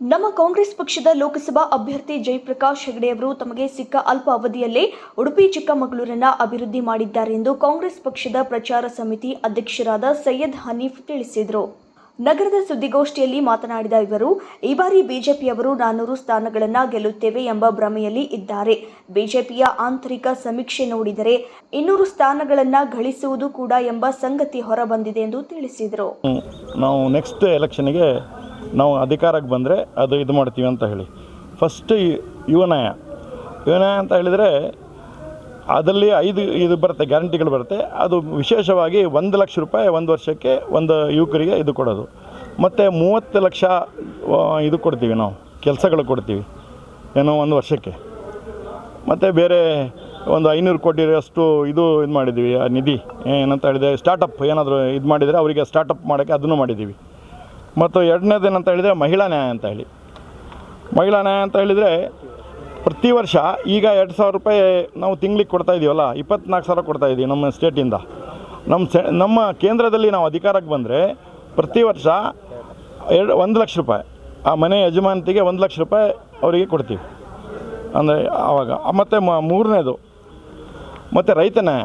ನಮ್ಮ ಕಾಂಗ್ರೆಸ್ ಪಕ್ಷದ ಲೋಕಸಭಾ ಅಭ್ಯರ್ಥಿ ಜಯಪ್ರಕಾಶ್ ಹೆಗಡೆ ಅವರು ತಮಗೆ ಸಿಕ್ಕ ಅಲ್ಪ ಅವಧಿಯಲ್ಲೇ ಉಡುಪಿ, ಚಿಕ್ಕಮಗಳೂರನ್ನ ಅಭಿವೃದ್ಧಿ ಮಾಡಿದ್ದಾರೆ ಎಂದು ಕಾಂಗ್ರೆಸ್ ಪಕ್ಷದ ಪ್ರಚಾರ ಸಮಿತಿ ಅಧ್ಯಕ್ಷರಾದ ಸೈಯದ್ ಹನೀಫ್ ತಿಳಿಸಿದರು. ನಗರದ ಸುದ್ದಿಗೋಷ್ಠಿಯಲ್ಲಿ ಮಾತನಾಡಿದ ಇವರು, ಈ ಬಾರಿ ಬಿಜೆಪಿಯವರು ನಾನೂರು ಸ್ಥಾನಗಳನ್ನು ಗೆಲ್ಲುತ್ತೇವೆ ಎಂಬ ಭ್ರಮೆಯಲ್ಲಿ ಇದ್ದಾರೆ. ಬಿಜೆಪಿಯ ಆಂತರಿಕ ಸಮೀಕ್ಷೆ ನೋಡಿದರೆ ಇನ್ನೂರು ಸ್ಥಾನಗಳನ್ನು ಗಳಿಸುವುದು ಕೂಡ ಎಂಬ ಸಂಗತಿ ಹೊರಬಂದಿದೆ ಎಂದು ತಿಳಿಸಿದರು. ನಾವು ನೆಕ್ಸ್ಟ್ ಎಲೆಕ್ಷನ್ಗೆ ನಾವು ಅಧಿಕಾರಕ್ಕೆ ಬಂದರೆ ಅದು ಇದು ಮಾಡ್ತೀವಿ ಅಂತ ಹೇಳಿ. ಫಸ್ಟ್ ಯುವನಯ. ಯುವನಯ ಅಂತ ಹೇಳಿದರೆ ಅದರಲ್ಲಿ ಐದು ಇದು ಬರುತ್ತೆ, ಗ್ಯಾರಂಟಿಗಳು ಬರುತ್ತೆ. ಅದು ವಿಶೇಷವಾಗಿ ಒಂದು ಲಕ್ಷ ರೂಪಾಯಿ ಒಂದು ವರ್ಷಕ್ಕೆ ಒಂದು ಯುವಕರಿಗೆ ಇದು ಕೊಡೋದು. ಮತ್ತು ಮೂವತ್ತು ಲಕ್ಷ ಇದು ಕೊಡ್ತೀವಿ ನಾವು, ಕೆಲಸಗಳು ಕೊಡ್ತೀವಿ. ಏನೋ ಒಂದು ವರ್ಷಕ್ಕೆ. ಮತ್ತು ಬೇರೆ ಒಂದು ಐನೂರು ಕೋಟಿ ಅಷ್ಟು ಇದು ಇದು ಮಾಡಿದ್ದೀವಿ, ಆ ನಿಧಿ. ಏನಂತ ಹೇಳಿದೆ ಸ್ಟಾರ್ಟಪ್ ಏನಾದರೂ ಇದು ಮಾಡಿದರೆ ಅವರಿಗೆ ಸ್ಟಾರ್ಟಪ್ ಮಾಡೋಕ್ಕೆ ಅದನ್ನು ಮಾಡಿದ್ದೀವಿ. ಮತ್ತು ಎರಡನೇದು ಏನಂತ ಹೇಳಿದರೆ ಮಹಿಳಾ ನ್ಯಾಯ ಅಂತ ಹೇಳಿ. ಮಹಿಳಾ ನ್ಯಾಯ ಅಂತ ಹೇಳಿದರೆ ಪ್ರತಿ ವರ್ಷ ಈಗ ಎರಡು ಸಾವಿರ ರೂಪಾಯಿ ನಾವು ತಿಂಗ್ಳಿಗೆ ಕೊಡ್ತಾ ಇದೀವಲ್ಲ, ಇಪ್ಪತ್ನಾಲ್ಕು ಸಾವಿರ ಕೊಡ್ತಾ ಇದ್ದೀವಿ ನಮ್ಮ ಸ್ಟೇಟಿಂದ. ನಮ್ಮ ಸೆ, ನಮ್ಮ ಕೇಂದ್ರದಲ್ಲಿ ನಾವು ಅಧಿಕಾರಕ್ಕೆ ಬಂದರೆ ಪ್ರತಿ ವರ್ಷ ಎರಡು, ಒಂದು ಲಕ್ಷ ರೂಪಾಯಿ, ಆ ಮನೆ ಯಜಮಾನತಿಗೆ ಒಂದು ಲಕ್ಷ ರೂಪಾಯಿ ಅವರಿಗೆ ಕೊಡ್ತೀವಿ. ಅಂದರೆ ಆವಾಗ ಮತ್ತು ಮೂರನೇದು. ಮತ್ತು ರೈತ ನ್ಯಾಯ.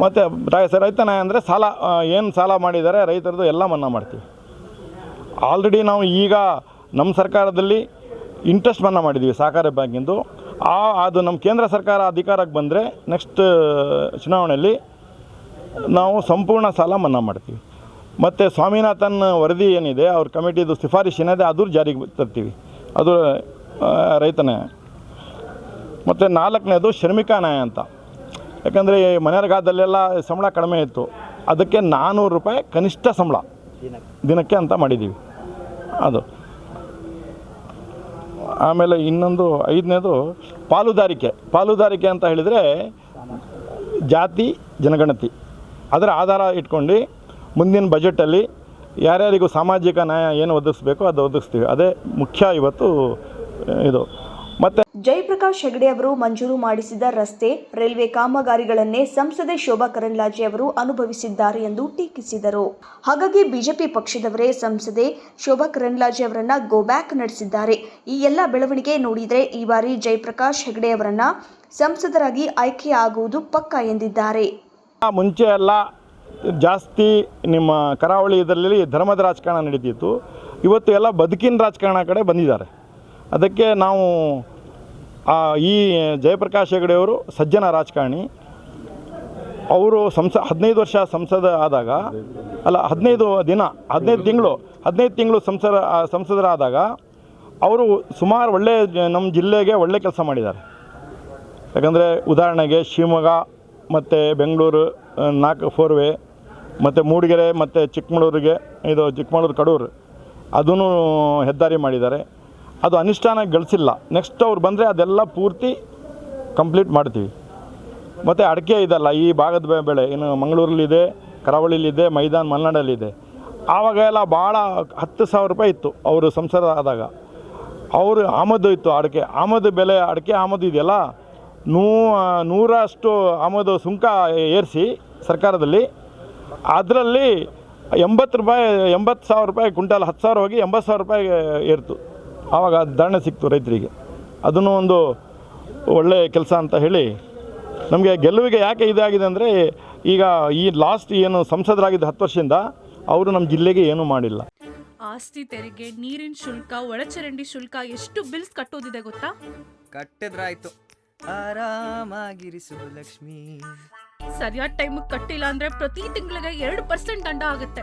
ಮತ್ತು ರೈತ ನ್ಯಾಯ ಅಂದರೆ ಸಾಲ ಏನು ಸಾಲ ಮಾಡಿದ್ದಾರೆ ರೈತರದ್ದು ಎಲ್ಲ ಮನ್ನಾ ಮಾಡ್ತೀವಿ. ಆಲ್ರೆಡಿ ನಾವು ಈಗ ನಮ್ಮ ಸರ್ಕಾರದಲ್ಲಿ ಇಂಟ್ರೆಸ್ಟ್ ಮನ್ನಾ ಮಾಡಿದ್ದೀವಿ ಸಹಕಾರ ಬ್ಯಾಂಕಿಂದು. ಆ, ಅದು ನಮ್ಮ ಕೇಂದ್ರ ಸರ್ಕಾರ ಅಧಿಕಾರಕ್ಕೆ ಬಂದರೆ ನೆಕ್ಸ್ಟ್ ಚುನಾವಣೆಯಲ್ಲಿ ನಾವು ಸಂಪೂರ್ಣ ಸಾಲ ಮನ್ನಾ ಮಾಡ್ತೀವಿ. ಮತ್ತು ಸ್ವಾಮಿನಾಥನ್ ವರದಿ ಏನಿದೆ, ಅವ್ರ ಕಮಿಟಿದು ಶಿಫಾರಸು ಏನಿದೆ, ಅದು ಜಾರಿಗೆ ತರ್ತೀವಿ. ಅದು ರೈತನೇ. ಮತ್ತು ನಾಲ್ಕನೇದು ಶ್ರಮಿಕ ನ್ಯಾಯ ಅಂತ. ಯಾಕಂದರೆ ಮನೆಯರ್ಗಾದಲ್ಲೆಲ್ಲ ಸಂಬಳ ಕಡಿಮೆ ಇತ್ತು. ಅದಕ್ಕೆ ನಾನ್ನೂರು ರೂಪಾಯಿ ಕನಿಷ್ಠ ಸಂಬಳ ದಿನಕ್ಕೆ ಅಂತ ಮಾಡಿದ್ದೀವಿ ಅದು. ಆಮೇಲೆ ಇನ್ನೊಂದು ಐದನೇದು ಪಾಲುದಾರಿಕೆ. ಪಾಲುದಾರಿಕೆ ಅಂತ ಹೇಳಿದರೆ ಜಾತಿ, ಜನಗಣತಿ. ಅದರ ಆಧಾರ ಇಟ್ಕೊಂಡು ಮುಂದಿನ ಬಜೆಟಲ್ಲಿ ಯಾರ್ಯಾರಿಗೂ ಸಾಮಾಜಿಕ ನ್ಯಾಯ ಏನು ಒದಗಿಸ್ಬೇಕು ಅದು ಒದಗಿಸ್ತೀವಿ. ಅದೇ ಮುಖ್ಯ ಇವತ್ತು ಇದು. ಮತ್ತು ಜಯಪ್ರಕಾಶ್ ಹೆಗಡೆ ಅವರು ಮಂಜೂರು ಮಾಡಿಸಿದ ರಸ್ತೆ ರೈಲ್ವೆ ಕಾಮಗಾರಿಗಳನ್ನೇ ಸಂಸದೆ ಶೋಭಾ ಕರಂದ್ಲಾಜೆ ಅವರು ಅನುಭವಿಸಿದ್ದಾರೆ ಎಂದು ಟೀಕಿಸಿದರು. ಹಾಗಾಗಿ ಬಿಜೆಪಿ ಪಕ್ಷದವರೇ ಸಂಸದೆ ಶೋಭಾ ಕರಂದ್ಲಾಜೆ ಅವರನ್ನ ಗೋ ಬ್ಯಾಕ್ ನಡೆಸಿದ್ದಾರೆ. ಈ ಎಲ್ಲ ಬೆಳವಣಿಗೆ ನೋಡಿದರೆ ಈ ಬಾರಿ ಜಯಪ್ರಕಾಶ್ ಹೆಗಡೆ ಅವರನ್ನ ಸಂಸದರಾಗಿ ಆಯ್ಕೆಯಾಗುವುದು ಪಕ್ಕಾ ಎಂದಿದ್ದಾರೆ. ಮುಂಚೆ ಎಲ್ಲ ಜಾಸ್ತಿ ನಿಮ್ಮ ಕರಾವಳಿ ಇದರಲ್ಲಿ ಧರ್ಮದ ರಾಜಕಾರಣ ನಡೀತಿತ್ತು. ಇವತ್ತು ಎಲ್ಲ ಬದುಕಿನ ರಾಜಕಾರಣ ಕಡೆ ಬಂದಿದ್ದಾರೆ. ಅದಕ್ಕೆ ನಾವು ಈ ಜಯಪ್ರಕಾಶ್ ಹೆಗಡೆಯವರು ಸಜ್ಜನ ರಾಜಕಾರಣಿ. ಅವರು ಸಂಸ ಹದಿನೈದು ವರ್ಷ ಸಂಸದ ಆದಾಗ, ಅಲ್ಲ ಹದಿನೈದು ದಿನ, ಹದಿನೈದು ತಿಂಗಳು ಹದಿನೈದು ತಿಂಗಳು ಸಂಸದ ಸಂಸದರಾದಾಗ ಅವರು ಸುಮಾರು ಒಳ್ಳೆ ನಮ್ಮ ಜಿಲ್ಲೆಗೆ ಒಳ್ಳೆ ಕೆಲಸ ಮಾಡಿದ್ದಾರೆ. ಯಾಕಂದರೆ ಉದಾಹರಣೆಗೆ ಶಿವಮೊಗ್ಗ, ಮತ್ತು ಬೆಂಗಳೂರು ನಾಲ್ಕು ಫೋರ್ ವೇ ಮತ್ತು ಮೂಡಿಗೆರೆ, ಮತ್ತು ಚಿಕ್ಕಮಗಳೂರಿಗೆ, ಇದು ಚಿಕ್ಕಮಗಳೂರು, ಕಡೂರು, ಅದನ್ನು ಹೆದ್ದಾರಿ ಮಾಡಿದ್ದಾರೆ. ಅದು ಅನುಷ್ಠಾನ ಗಳಿಸಿಲ್ಲ. ನೆಕ್ಸ್ಟ್ ಅವ್ರು ಬಂದರೆ ಅದೆಲ್ಲ ಪೂರ್ತಿ ಕಂಪ್ಲೀಟ್ ಮಾಡ್ತೀವಿ. ಮತ್ತು ಅಡಿಕೆ ಇದಲ್ಲ, ಈ ಭಾಗದ ಬೆಳೆ, ಇನ್ನು ಮಂಗಳೂರಲ್ಲಿದೆ ಕರಾವಳಿಲಿದೆ ಮೈದಾನ ಮಲೆನಾಡಲ್ಲಿದೆ. ಆವಾಗ ಎಲ್ಲ ಭಾಳ ಹತ್ತು ಸಾವಿರ ರೂಪಾಯಿ ಇತ್ತು ಅವರು ಸಂಸಾರ ಆದಾಗ. ಅವರು ಆಮದು ಇತ್ತು ಅಡಿಕೆ, ಆಮದು ಬೆಲೆ, ಅಡಿಕೆ ಆಮದು ಇದೆಯಲ್ಲ? ನೂ, ನೂರಷ್ಟು ಆಮದು ಸುಂಕ ಏರಿಸಿ ಸರ್ಕಾರದಲ್ಲಿ. ಅದರಲ್ಲಿ ಎಂಬತ್ತು ರೂಪಾಯಿ, ಎಂಬತ್ತು ಸಾವಿರ ರೂಪಾಯಿ, ಕ್ವಿಂಟಲ್ ಹತ್ತು ಸಾವಿರ ಹೋಗಿ ಎಂಬತ್ತು ಸಾವಿರ ರೂಪಾಯಿ ಏರ್ತು. ಆವಾಗ ದಂಡ ಸಿಕ್ತು ರೈತರಿಗೆ. ಅದನ್ನು ಒಂದು ಒಳ್ಳೆಯ ಕೆಲಸ ಅಂತ ಹೇಳಿ ನಮಗೆ ಗೆಲುವಿಗೆ ಯಾಕೆ ಇದಾಗಿದೆ ಅಂದರೆ ಈಗ ಈ ಲಾಸ್ಟ್ ಏನು ಸಂಸದರಾಗಿದ್ದ ಹತ್ತು ವರ್ಷದಿಂದ ಅವರು ನಮ್ಮ ಜಿಲ್ಲೆಗೆ ಏನೂ ಮಾಡಿಲ್ಲ. ಆಸ್ತಿ ತೆರಿಗೆ ನೀರಿನ ಶುಲ್ಕ ಒಳಚರಂಡಿ ಶುಲ್ಕ ಎಷ್ಟು ಬಿಲ್ಸ್ ಕಟ್ಟೋದಿದೆ ಗೊತ್ತಾ? ಕಟ್ಟಿದ್ರಾಯ್ತು. ಆರಾಮಾಗಿರಿಸು ಲಕ್ಷ್ಮಿ. ಸರಿಯಾದ ಟೈಮಿಗೆ ಕಟ್ಟಿಲ್ಲ ಅಂದ್ರೆ ಪ್ರತಿ ತಿಂಗಳಿಗೆ ಎರಡು ಪರ್ಸೆಂಟ್ ದಂಡ ಆಗುತ್ತೆ.